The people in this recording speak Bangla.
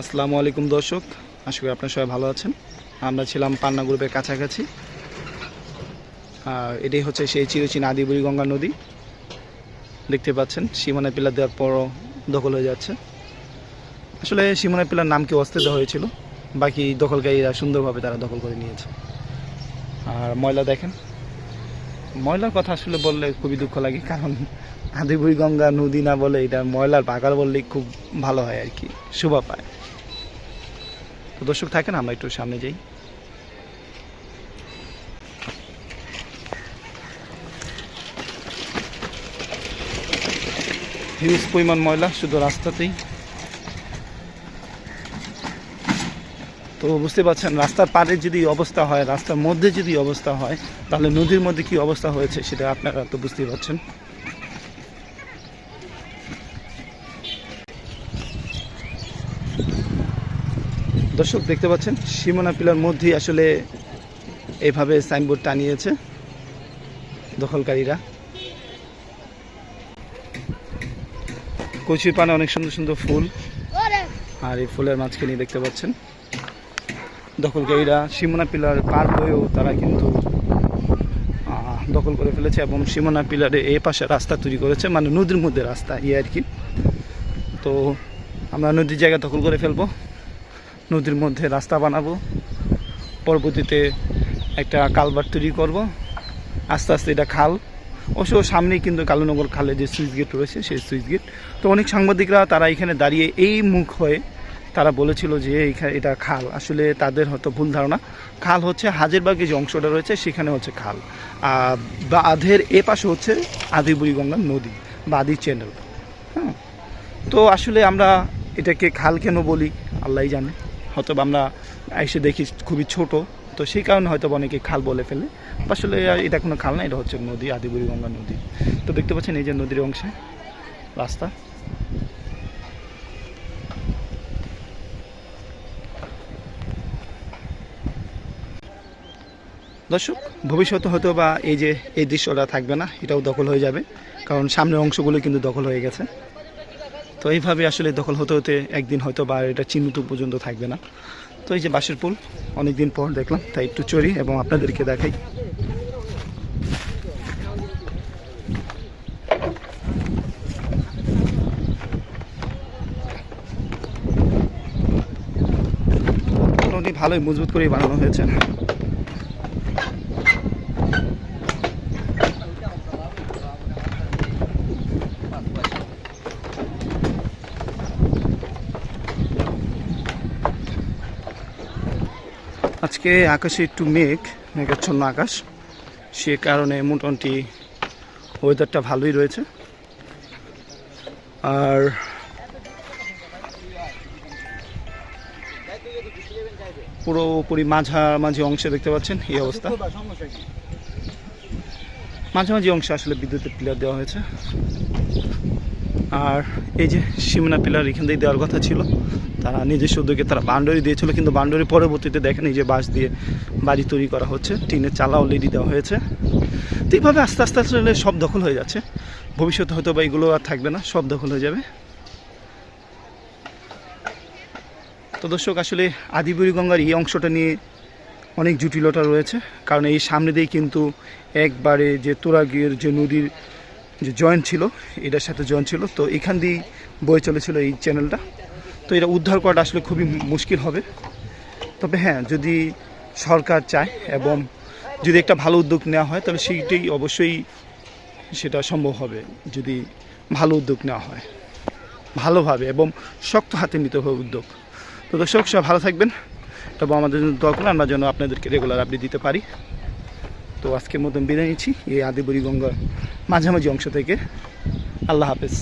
আসসালামু আলাইকুম দর্শক, আশা করি আপনারা সবাই ভালো আছেন। আমরা ছিলাম পান্না গ্রুপের কাছাকাছি। এটাই হচ্ছে সেই চিরচিন আদিবুড়ি গঙ্গা নদী। দেখতে পাচ্ছেন, সীমানা পিলার দেওয়ার পরও দখল হয়ে যাচ্ছে। আসলে সীমানা পিলার নামকে অস্তে দেওয়া হয়েছিল? বাকি দখলকারীরা সুন্দরভাবে তারা দখল করে নিয়েছে। আর ময়লা দেখেন ময়লার কথা আসলে বললে খুবই দুঃখ লাগে, কারণ আদিবুড়ি গঙ্গা নদী না বলে এটা ময়লার বাগার বললেই খুব ভালো হয় আর কি, শোভা পায়। তো দর্শক থাকেন, আমরা একটু সামনে যাই। হিউজ পরিমাণ ময়লা শুধু রাস্তাতেই। তো বুঝতে পারছেন, রাস্তার পাড়ে যদি অবস্থা হয়, রাস্তার মধ্যে যদি অবস্থা হয়, তাহলে নদীর মধ্যে কি অবস্থা হয়েছে সেটা আপনারা তো বুঝতেই পারছেন। দর্শক, দেখতে পাচ্ছেন, সীমানা পিলার মধ্যেই আসলে এভাবে সাইনবোর্ড টানিয়েছে দখলকারীরা। কচুর পানে অনেক সুন্দর সুন্দর ফুল। আর এই ফুলের মাঝখানে দেখতে পাচ্ছেন দখলকারীরা সীমানা পিলার পার হয়েও তারা কিন্তু দখল করে ফেলেছে এবং সীমানা পিলারে এ পাশে রাস্তা তৈরি করেছে মানে নদীর মধ্যে রাস্তা ইয়ে আর কি। তো আমরা নদীর জায়গা দখল করে ফেলব, নদীর মধ্যে রাস্তা বানাবো, পরবর্তীতে একটা কালভার তৈরি করব, আস্তে আস্তে এটা খাল। অবশ্য সামনেই কিন্তু কালুনগর খালে যে সুইচ গেট রয়েছে, সেই সুইচ গেট। তো অনেক সাংবাদিকরা তারা এখানে দাঁড়িয়ে এই মুখ হয়ে তারা বলেছিল যে এটা খাল। আসলে তাদের হয়তো ভুল ধারণা। খাল হচ্ছে হাজেরবাগে যে অংশটা রয়েছে, সেখানে হচ্ছে খাল। আর বাঁধের এ পাশে হচ্ছে আদিবুড়ি গঙ্গার নদী বা আদি চ্যানেল হ্যাঁ? তো আসলে আমরা এটাকে খাল কেন বলি? আল্লাহই জানে। হয়তো আমরা এসে দেখি খুবই ছোট। তো সেই কারণে হয়তো অনেকে খাল বলে ফেলে। আসলে এটা কোনো খাল না, এটা হচ্ছে নদী আদিবুড়ি গঙ্গা নদী। তো দেখতে পাচ্ছেন এই যে নদীর অংশে রাস্তা। দর্শক, ভবিষ্যতে হয়তো বা এই যে এই দৃশ্যটা থাকবে না, এটাও দখল হয়ে যাবে। কারণ সামনের অংশগুলো কিন্তু দখল হয়ে গেছে। তো এইভাবে আসলে দখল হতে হতে একদিন হয়তো বা এটা চিহ্নিত পর্যন্ত থাকবে না। তো এই যে বাঁশের পুল অনেক দিন পর দেখলাম, তাই একটু চড়ি এবং আপনাদেরকে দেখাই। ভালোই, মজবুত করেই বানানো হয়েছে। আজকে আকাশে একটু মেঘ, মেঘাচ্ছন্ন আকাশ। সে কারণে মোটামুটি ওয়েদারটা ভালোই রয়েছে। আর পুরোপুরি মাঝামাঝি অংশে দেখতে পাচ্ছেন এই অবস্থা। মাঝামাঝি অংশে আসলে বিদ্যুতের পিলার দেওয়া হয়েছে। আর এই যে সীমানা পিলার এখান থেকে দেওয়ার কথা ছিল, তারা নিজস্ব উদ্যোগে তারা বাউন্ডারি দিয়েছিল, কিন্তু বাউন্ডারি পরবর্তীতে দেখেন এই যে বাঁশ দিয়ে বাড়ি তৈরি করা হচ্ছে টিনের চালা অলরেডি দেওয়া হয়েছে। তো এইভাবে আস্তে আস্তে আসলে সব দখল হয়ে যাচ্ছে। ভবিষ্যতে হয়তো বা এগুলো আর থাকবে না, সব দখল হয়ে যাবে। তো দর্শক, আসলে আদিবুড়ি গঙ্গার এই অংশটা নিয়ে অনেক জটিলতা রয়েছে, কারণ এই সামনে দিয়ে কিন্তু একবারে যে তোরাগির যে নদীর যে জয়েন্ট ছিল, এটার সাথে জয়েন্ট ছিল। তো এখান দিয়েই বয়ে চলেছিল এই চ্যানেলটা। তো এটা উদ্ধার করাটা আসলে খুবই মুশকিল হবে। তবে হ্যাঁ যদি সরকার চায় এবং যদি একটা ভালো উদ্যোগ নেওয়া হয়, তাহলে সেইটাই অবশ্যই সেটা সম্ভব হবে, যদি ভালো উদ্যোগ নেওয়া হয়। ভালোভাবে এবং শক্ত হাতে নিতে হবে উদ্যোগ। তো দর্শক সব ভালো থাকবেন তবে আমাদের জন্য দোয়া করুন, আমরা যেন আপনাদেরকে রেগুলার আপডেট দিতে পারি। তো আজকের মতন বিদায় নিচ্ছি। এই আদিবুড়ি গঙ্গার মাঝামাঝি অংশ থেকে। আল্লাহ হাফেজ।